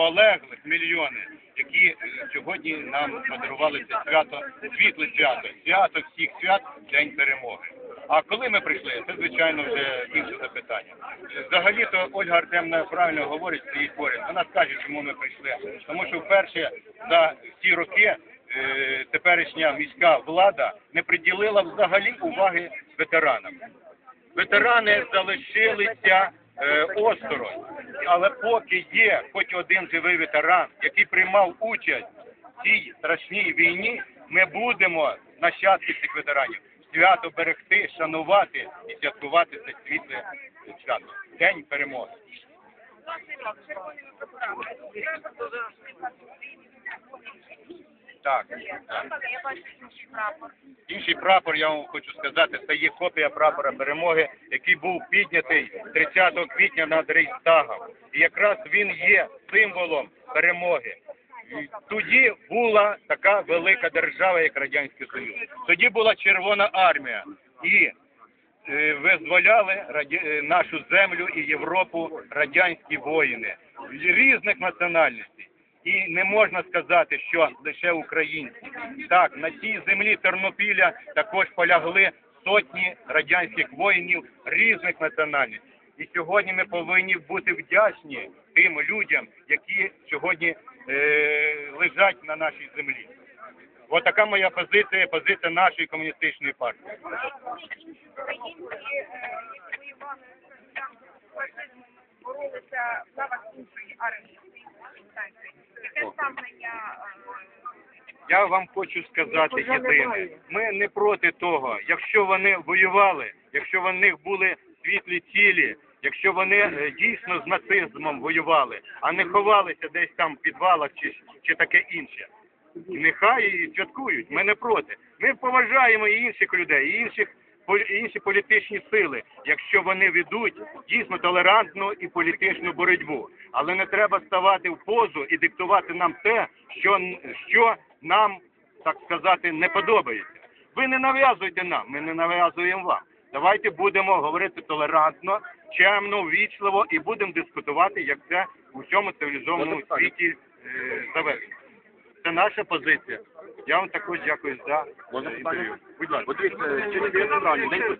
полеглих мільйони, які е, сьогодні нам подарували це свято, світле свято, свято всіх свят, День перемоги. А коли ми прийшли, це звичайно вже інше запитання. Взагалі-то Ольга Артемна правильно говорить, стоїть поряд. Вона скаже, чому ми прийшли. Тому що вперше за ці роки е, теперішня міська влада не приділила взагалі уваги ветеранам. Ветерани залишилися е, осторонь. Але поки є хоч один живий ветеран, який приймав участь в цій страшній війні, ми будемо нащадки цих ветеранів свято берегти, шанувати і святкувати це світле свято. День перемоги. Так, так. Я бачу інший прапор. Інший прапор, я вам хочу сказати, це є копія прапора перемоги, який був піднятий 30 квітня над Рейхстагом. І якраз він є символом перемоги. І Тоді була така велика держава, як Радянський Союз. Тоді була Червона армія і е, визволяли раді- е, нашу землю і Європу радянські воїни різних національностей. І не можна сказати, що лише українці. Так, на цій землі Тернопіля також полягли сотні радянських воїнів різних національностей. І сьогодні ми повинні бути вдячні тим людям, які сьогодні е, лежать на нашій землі. Ось така моя позиція, позиція нашої комуністичної партії. Інші українці е, які воювали з фашизмом, боролися в лавах іншої армії. Яке ставлення е, Я вам хочу сказати єдине. Ми не проти того, якщо вони воювали, якщо в них були світлі цілі, якщо вони е, дійсно з нацизмом воювали, а не ховалися десь там в підвалах чи, чи таке інше. Нехай і святкують, ми не проти. Ми поважаємо і інших людей, і інших і інші політичні сили, якщо вони ведуть дійсно толерантну і політичну боротьбу. Але не треба ставати в позу і диктувати нам те, що, що нам, так сказати, не подобається. Ви не нав'язуйте нам, ми не нав'язуємо вам. Давайте будемо говорити толерантно, чемно, ввічливо і будемо дискутувати, як це у всьому цивілізованому світі е, завершено. Це наша позиція. Я вам також дякую за Можна е, питання? інтерв'ю. Будь ласка. От дивіться, сьогодні 9 травня, день,